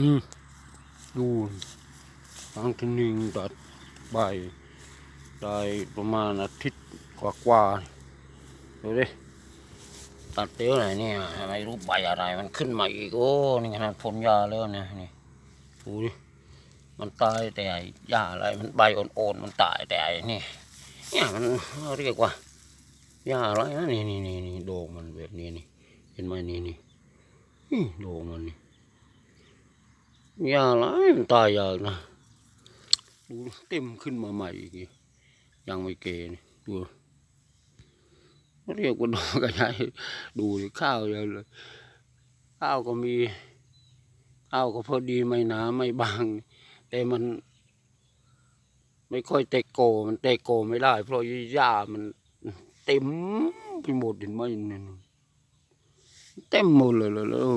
อืมดูครั้งที่หนึ่งตัดใบได้ประมาณอาทิตย์กว่าๆดูดิตัดเตี้ยวไหนเนี่ยไม่รู้ใบอะไรมันขึ้นมาอีกโอ้นี่ขนาดพ่นยาแล้วนะนี่ดูดิมันตายแต่หญ้าอะไรมันใบอ่อนๆมันตายแต่นี่เนี่ยมันเรียกว่าหญ้าอะไรนะนี่นี่นี่โดงมันแบบนี้นี่เห็นไหมนี่นี่นี่โดงมันนี่ หญ้าอะไรมันตายยากนะดูเต็มขึ้นมาใหม่อีกยังไม่เกนี่ดูเรียกว่าดอกกระยายดูข้าวเยอะเลยข้าวก็มีข้าวก็พอดีไม่หนาไม่บาง แต่มัน ไม่ค่อยเตะโก มันเตะโกไม่ได้ เพราะหญ้ามันเต็มไปหมดเห็นไหมเนี่ยเต็มหมดเลยแล้ว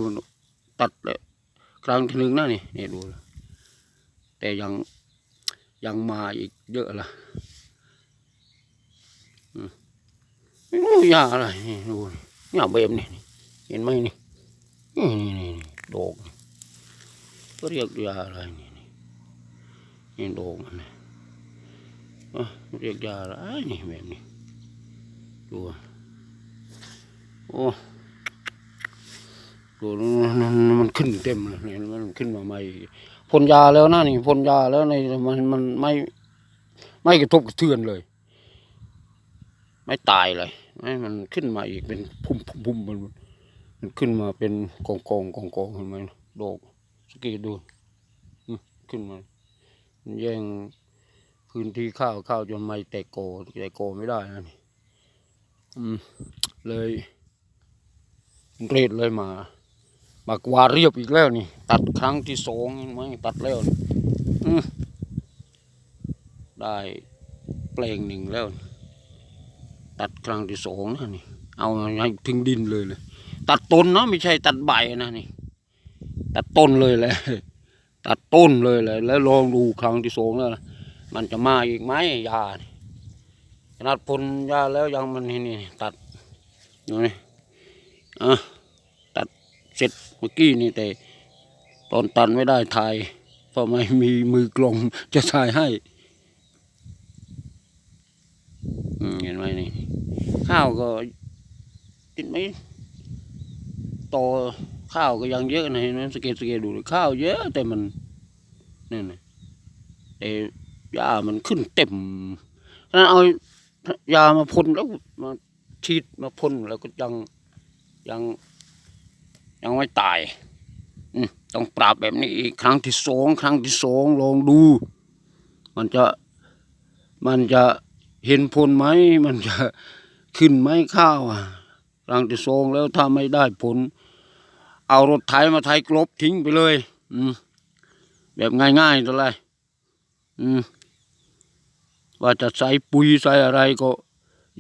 ตัดเลย ครั้งที่หนึ่งนะนี่นี่ดูแต่ยังยังมาอีกเยอะละไม่รู้ยาอะไรนี่ดูนี่ยาเบมนี่นี่เห็นไหมนี่นี่นี่นี่นี่โดกนี่ก็เรียกยาอะไรนี่นี่นี่โดกมันนะอะเรียกยาอะไรนี่แบบนี้ดูโอ้ ดูมันมันขึ้นเต็มเลยมันขึ้นมาใหม่พ่นยาแล้วนะนี่พ่นยาแล้วในมันมันไม่ ไม่กระทบกระเทือนเลย ไม่ตายเลยไม่มันขึ้นมาอีกเป็นพุ่มพุ่มมันมันขึ้นมาเป็นกองกองกองกองเห็นไหมโดกสกีดดูขึ้นมามันแย่งพื้นที่ข้าวข้าวจนไม่แตกโกแตกโกไม่ได้นะนี่เลยเรดเลยมา มากวาเรียบอีกแล้วนี่ ตัดครั้งที่สองเห็นไหมตัดแล้วนี่ได้แปลงหนึ่งแล้ว ตัดครั้งที่สองนะนี่ เอาให้ถึงดินเลยเลยตัดต้นเนาะไม่ใช่ตัดใบนะนี่ ตัดต้นเลยแหละตัดต้นเลยเลยแล้วลองดูครั้งที่สองแล้วมันจะมาอีกไหมยานี่ขนาดพ่นยาแล้วยังมันนี่นี่ตัดดูนี่อะ เสร็จเมื่อกี้นี่แต่ ตอนตันไม่ได้ถ่ายเพราะไม่มีมือกลองจะถ่ายให้เห็นไหมนี่ข้าวก็ติดไหมโตข้าวก็ยังเยอะนะเห็นไหมสเกตสเกตดูข้าวเยอะแต่มันนี่นะแต่หญ้ามันขึ้นเต็มนั้นเอายามาพ่นแล้วมาฉีดมาพ่นแล้วก็ยังยัง ยังไม่ตายต้องปราบแบบนี้อีกครั้งที่สองครั้งที่สองลองดู มันจะมันจะเห็นผลไหมมันจะขึ้นไหมข้าวอะครั้งที่สองแล้วถ้าไม่ได้ผล เอารถไถมาไถกลบทิ้งไปเลย อืมแบบง่ายๆตัวไรอืมว่าจะใส่ปุ๋ยใส่อะไรก็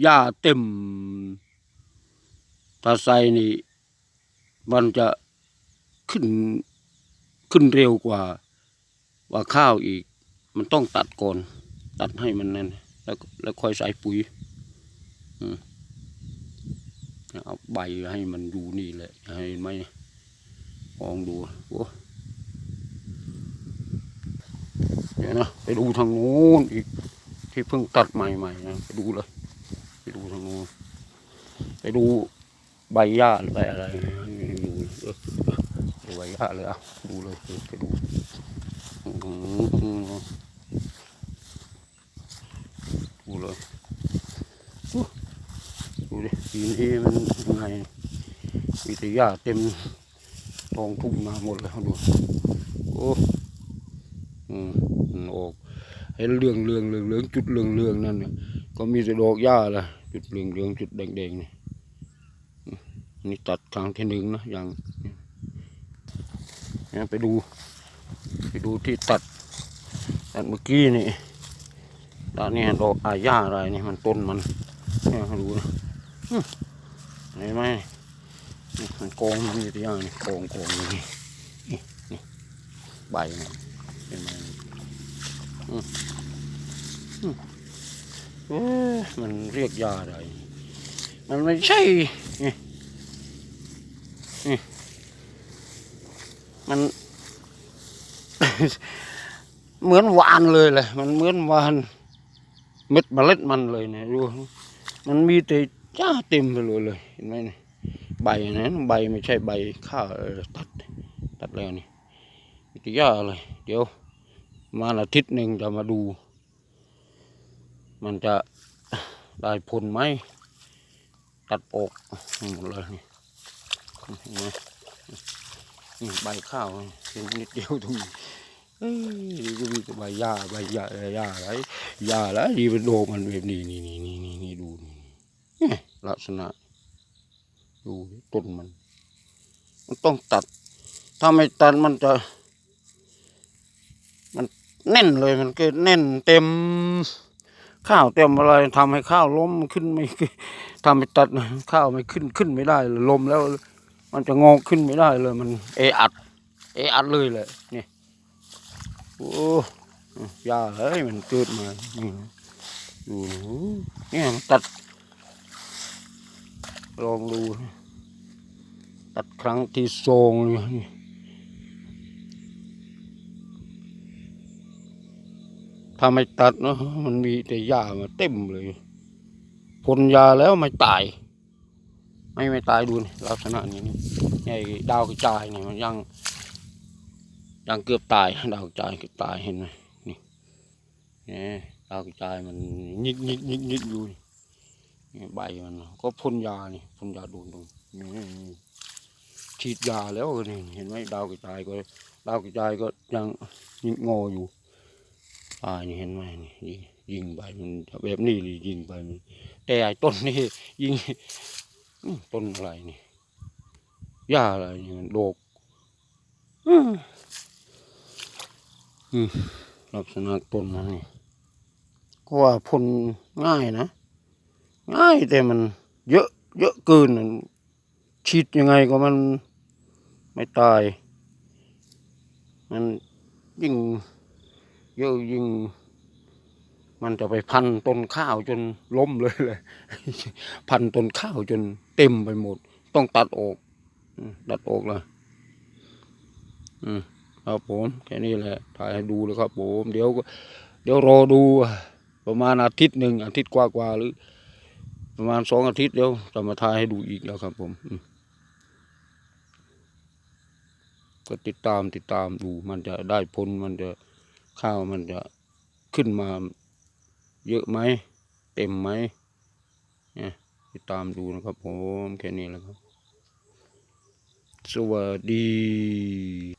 หญ้าเต็ม ถ้าใส่นี่ มันจะขึ้นขึ้นเร็วกว่าว่าข้าวอีก มันต้องตัดก่อน ตัดให้มันนั่นแล้วแล้วค่อยใส่ปุ๋ยอืมเอาใบให้มันดูนี่แหละให้ไหมลองดูโอ้เดี๋ยวนะไปดูทางโน้นอีกที่เพิ่งตัดใหม่ๆนะไปดูเลย ไปดูทางโน้นไปดูใบหญ้าหรือใบอะไร ดูใบหญ้าเลยอะดูเลยไปดูดูเลยอู้ดูดิปีนี้มันยังไงมีแต่หญ้าเต็มทองทุ่งนาหมดเลยดูโอ้อืมออกเห็นเรื่องเรื่องเรื่องเรื่องจุดเรื่องเรื่องนั่นเนี่ยก็มีแต่ดอกหญ้าละจุดเรื่องเรื่องจุดแดงแดงๆนี่อืมนี่ตัดครั้งที่หนึ่งนะอย่าง ไปดู ไปดูที่ตัดตัดเมื่อกี้นี่แล้วเนี่ยดอกอาญาอะไรนี่มันต้นมันเนี่ยดูนะอืมเห็นไหมนี่มันโกงมันอยู่ที่ย่างนี่โกองกงอยู่นี่นี่นี่ใบมันเห็นไหมอืมอืมเอ๊ะมันเรียกยาอะไรมันไม่ใช่นี่ มัน เหมือนหวานเลยเลยมันเหมือนหวานเม็ดเมล็ดมันเลยเนี่ยดูมันมีแต่จ้าเต็มไปเลยเลยเห็นไหมเนี่ยใบนะใบไม่ใช่ใบข้าวตัดตัดแล้วนี่มีแต่หญ้าเลยเดี๋ยวมาอาทิตย์หนึ่งจะมาดู มันจะได้ผลไหมตัดออกหมดเลยนี่เห็นไหม นี่ใบข้าวเห็นนิดเดียวตรงนี้เอ้ยนี่ก็มีแต่ใบหญ้าใบหญ้าหญ้าอะไรหญ้าแล้วดีเป็นโดมันแบบนี้นี่นี่นี่นี่นี่ดูนี่ลักษณะดูต้นมัน มันต้องตัด ถ้าไม่ตัดมันจะ มันแน่นเลยมันก็แน่นเต็ม ข้าวเต็มอะไรทำให้ข้าวล้มขึ้นไม่ทำให้ตัดข้าวไม่ขึ้นขึ้นไม่ได้ลยลมแล้ว มันจะงอกขึ้นไม่ได้เลยมันเออัด เออัดเลยเลยนี่โอ้ยาเฮ้ยมันเกิดมานี่ดูเนี่ยมันตัด ลองดู ตัดครั้งที่สองเลยนี่ถ้าไม่ตัดเนาะมันมีแต่หญ้ามาเต็มเลยพ่นยาแล้วไม่ตาย ไม่ไม่ตายดูนี่ลักษณะนี้นี่ไอ้ดาวกระจายนี่มันยังยังเกือบตาย ดาวกระจายเกือบตายเห็นไหมนี่นี่ดาวกระจายมันยิกยิกยิกยิกอยู่นี่ใบมันก็พ่นยานี่พ่นยาดูตรงนี่ฉีดยาแล้วนี่เห็นไหมดาวกระจายก็ดาวกระจายก็ยังยิงงออยู่อ่านี่เห็นไหมนี่ยิงไปมันแบบนี้เลยยิงไปมันแต่ไอ้ต้นนี่ยิง ต้นอะไรนี่หญ้าอะไรนี่มันโดกอื้ออืมลักษณะต้นมันนี่ก็ว่าพ่นง่ายนะ ง่ายแต่มัน เยอะ เยอะเกินน่ะฉีดยังไงก็มันไม่ตาย มันยิ่งเยอะยิ่ง มันจะไปพันต้นข้าวจนล้มเลยเลย พันต้นข้าวจนเต็มไปหมด ต้องตัดออกตัดออกเลยอืมครับผมแค่นี้แหละถ่ายให้ดูเลยครับผมเดี๋ยวเดี๋ยวรอดู ประมาณอาทิตย์หนึ่งอาทิตย์กว่าๆหรือ ประมาณสองอาทิตย์เดี๋ยวจะมาถ่ายให้ดูอีกแล้วครับ ผมอืมก็ติดตามติดตามดู มันจะได้ผลมันจะข้าวมันจะขึ้นมา เยอะไหม เต็มไหมเนี่ยติดตามดูนะครับผม แค่นี้แหละครับ สวัสดี